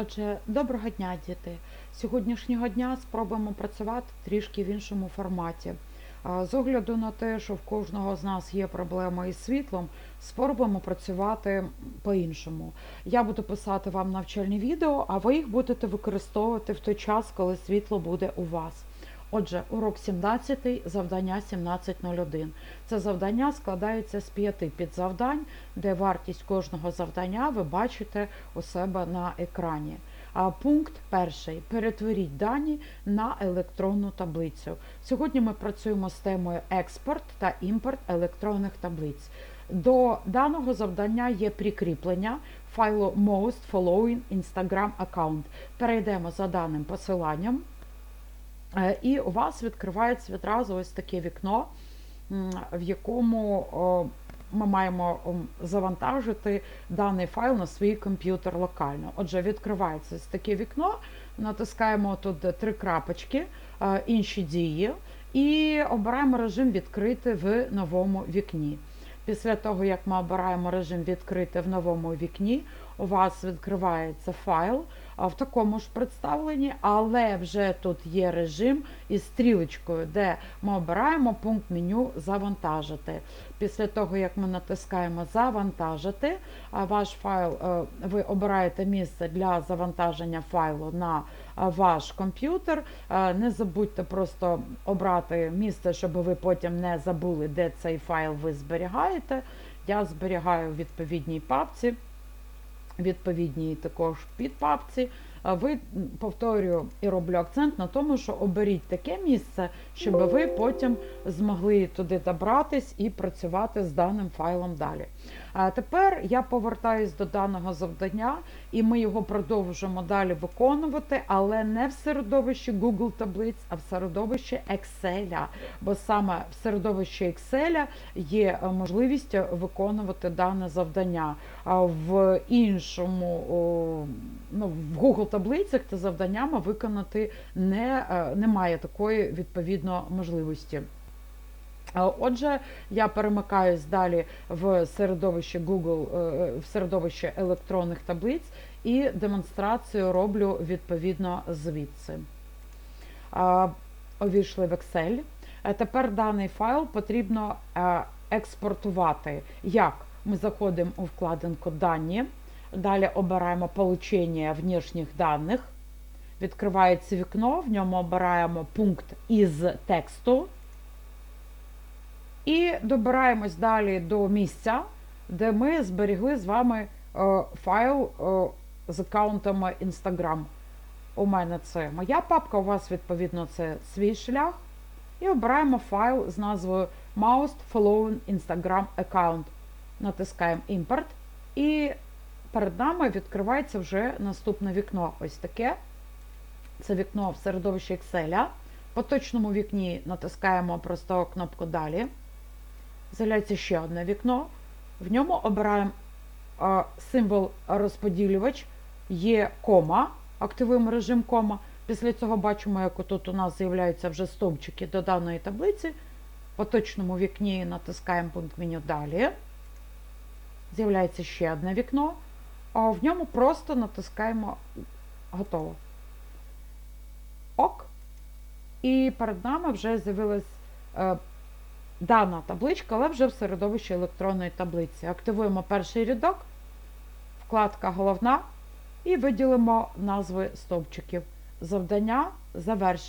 Отже, доброго дня, діти! Сьогоднішнього дня спробуємо працювати трішки в іншому форматі. З огляду на те, що в кожного з нас є проблема із світлом, спробуємо працювати по-іншому. Я буду писати вам навчальні відео, а ви їх будете використовувати в той час, коли світло буде у вас. Отже, урок 17, завдання 1701. Це завдання складається з п'яти підзавдань, де вартість кожного завдання ви бачите у себе на екрані. А пункт перший: перетворіть дані на електронну таблицю. Сьогодні ми працюємо з темою експорт та імпорт електронних таблиць. До даного завдання є прикріплення файлу Most Following Instagram Account. Перейдемо за даним посиланням. Е, І у вас відкривається відразу ось таке вікно, в якому ми маємо завантажити даний файл на свій комп'ютер локально. Отже, відкривається ось таке вікно, натискаємо тут три крапочки, е, інші дії, і обираємо режим відкрити в новому вікні. Після того, як ми обираємо режим відкрити в новому вікні, у вас відкривається файл в такому ж представленні, але вже тут є режим із стрілочкою, де ми обираємо пункт меню Завантажити. Після того, як ми натискаємо Завантажити, ваш файл, е, ви обираєте місце для завантаження файлу на ваш комп'ютер. Е, Не забудьте просто обрати місце, щоб ви потім не забули, де цей файл ви зберігаєте. Я зберігаю в відповідній папці відповідній також підпапці. Ви повторюю і роблю акцент на тому, що оберіть таке місце, щоб ви потім змогли туди добратись і працювати з даним файлом далі. А тепер я повертаюсь до даного завдання, і ми його продовжимо далі виконувати, але не в середовищі Google таблиць, а в середовищі Excel. Бо саме в середовищі Excel є е, можливість виконувати дане завдання. А в іншому, ну, в Google таблицях це завданнями виконати не, е, немає такої відповідно можливості. Отже, я перемикаюсь далі в середовище Google, е, в середовище електронних таблиць і демонстрацію роблю відповідно звідси. Увійшли в Excel. Е, Тепер даний файл потрібно е, експортувати. Як? Ми заходимо у вкладинку Дані, далі обираємо Получення внешніх даних. Відкривається вікно, в ньому обираємо пункт із тексту. І добираємось далі до місця, де ми зберігли з вами е, файл з аккаунтами Instagram. У мене це моя папка, у вас, відповідно, це свій шлях. І обираємо файл з назвою Most Following Instagram Account. Натискаємо Імпорт. І перед нами відкривається вже наступне вікно. Ось таке. Це вікно в середовищі Excel. По точному вікні натискаємо просто кнопку Далі. З'являється ще одне вікно. В ньому обираємо символ розподілювач, є кома, активуємо режим кома. Після цього бачимо, як тут у нас з'являються вже стовпчики до даної таблиці. По точному вікні натискаємо пункт меню Далі. З'являється ще одне вікно, в ньому просто натискаємо Готово. Ок. І перед нами вже з'явилась е, дана табличка, але вже в середовищі електронної таблиці. Активуємо перший рядок, вкладка Головна і виділимо назви стовпчиків. Завдання завершено.